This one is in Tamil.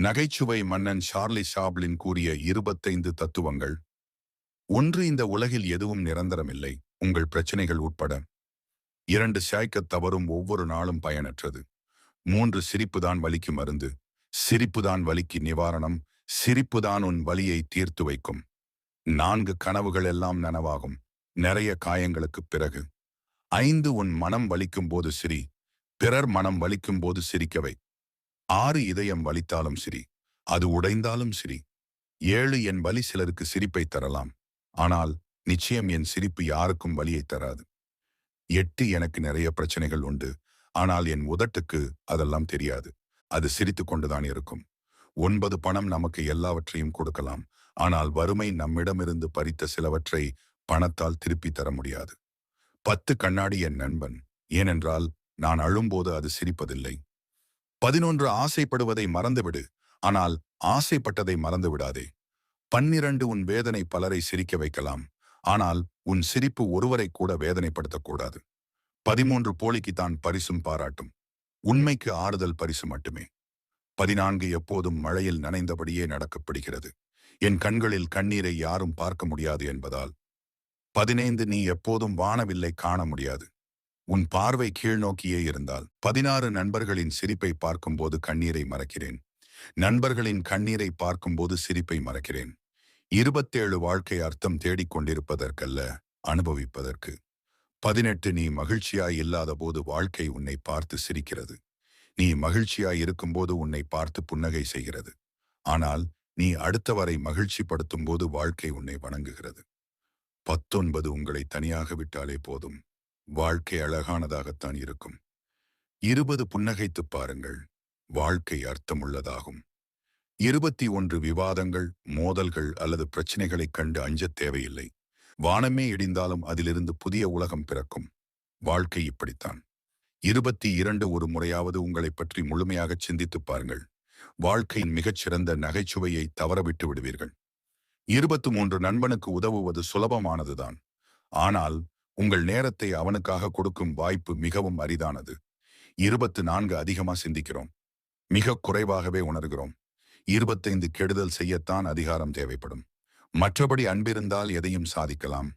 நகைச்சுவை மன்னன் ஷார்லி ஷாப்ளின் கூறிய இருபத்தைந்து தத்துவங்கள். ஒன்று இந்த உலகில் எதுவும் நிரந்தரமில்லை உங்கள் பிரச்சனைகள் உட்பட. இரண்டு சாய்க்கத் தவறும் ஒவ்வொரு நாளும் பயனற்றது. மூன்று சிரிப்புதான் வலிக்கு மருந்து சிரிப்புதான் வலிக்கு நிவாரணம் சிரிப்புதான் உன் வலியை தீர்த்து வைக்கும். நான்கு கனவுகள் எல்லாம் நனவாகும் நிறைய காயங்களுக்குப் பிறகு. ஐந்து உன் மனம் வலிக்கும் போது சிரி பிறர் மனம் வலிக்கும் போது சிரிக்கவை. ஆறு இதயம் வலித்தாலும் சரி அது உடைந்தாலும் சரி. ஏழு என் வலி சிலருக்கு சிரிப்பை தரலாம். ஆனால் நிச்சயம் என் சிரிப்பு யாருக்கும் வலியை தராது. எட்டு எனக்கு நிறைய பிரச்சனைகள் உண்டு. ஆனால் என் உதட்டுக்கு அதெல்லாம் தெரியாது. அது சிரித்துக் கொண்டுதான் இருக்கும். ஒன்பது பணம் நமக்கு எல்லாவற்றையும் கொடுக்கலாம். ஆனால் வறுமை நம்மிடமிருந்து பறித்த சிலவற்றை பணத்தால் திருப்பி தர முடியாது. பத்து கண்ணாடி என் நண்பன். ஏனென்றால் நான் அழும்போது அது சிரிப்பதில்லை. பதினொன்று ஆசைப்படுவதை மறந்துவிடு ஆனால் ஆசைப்பட்டதை மறந்து விடாதே பன்னிரண்டு உன் வேதனை பலரை சிரிக்க வைக்கலாம் ஆனால் உன் சிரிப்பு ஒருவரை கூட வேதனைப்படுத்தக்கூடாது. பதிமூன்று போலிக்கு தான் பரிசும் பாராட்டும். உண்மைக்கு ஆறுதல் பரிசு மட்டுமே. பதினான்கு எப்போதும் மழையில் நனைந்தபடியே நடக்கப்படுகிறது. என் கண்களில் கண்ணீரை யாரும் பார்க்க முடியாது என்பதால். பதினைந்து நீ எப்போதும் வானவில்லை காண முடியாது. உன் பார்வை கீழ்நோக்கியே இருந்தால் பதினாறு நண்பர்களின் சிரிப்பை பார்க்கும்போது கண்ணீரை மறக்கிறேன். நண்பர்களின் கண்ணீரை பார்க்கும்போது சிரிப்பை மறக்கிறேன். இருபத்தேழு வாழ்க்கை அர்த்தம் தேடிக் கொண்டிருப்பதற்கல்ல அனுபவிப்பதற்கு. பதினெட்டு நீ மகிழ்ச்சியாய் இல்லாத போது வாழ்க்கை உன்னை பார்த்து சிரிக்கிறது. நீ மகிழ்ச்சியாய் இருக்கும்போது உன்னை பார்த்து புன்னகை செய்கிறது. ஆனால் நீ அடுத்தவரை மகிழ்ச்சிப்படுத்தும் போது வாழ்க்கை உன்னை வணங்குகிறது. பத்தொன்பது உங்களை தனியாக விட்டாலே போதும். வாழ்க்கை அழகானதாகத்தான் இருக்கும். இருபது புன்னகைத்துப் பாருங்கள் வாழ்க்கை அர்த்தமுள்ளதாகும். இருபத்தி ஒன்று விவாதங்கள் மோதல்கள் அல்லது பிரச்சனைகளைக் கண்டு அஞ்சத் தேவையில்லை. வானமே இடிந்தாலும் அதிலிருந்து புதிய உலகம் பிறக்கும். வாழ்க்கை இப்படித்தான். இருபத்தி இரண்டு ஒரு முறையாவது உங்களைப் பற்றி முழுமையாகச் சிந்தித்துப் பாருங்கள். வாழ்க்கையின் மிகச்சிறந்த நகைச்சுவையை தவறவிட்டு விடுவீர்கள். இருபத்து மூன்று நண்பனுக்கு உதவுவது சுலபமானதுதான். ஆனால் உங்கள் நேரத்தை அவனுக்காக கொடுக்கும் வாய்ப்பு மிகவும் அரிதானது. இருபத்து நான்கு அதிகமா சிந்திக்கிறோம். மிக குறைவாகவே உணர்கிறோம். இருபத்தைந்து கெடுதல் செய்யத்தான் அதிகாரம் தேவைப்படும். மற்றபடி அன்பிருந்தால் எதையும் சாதிக்கலாம்.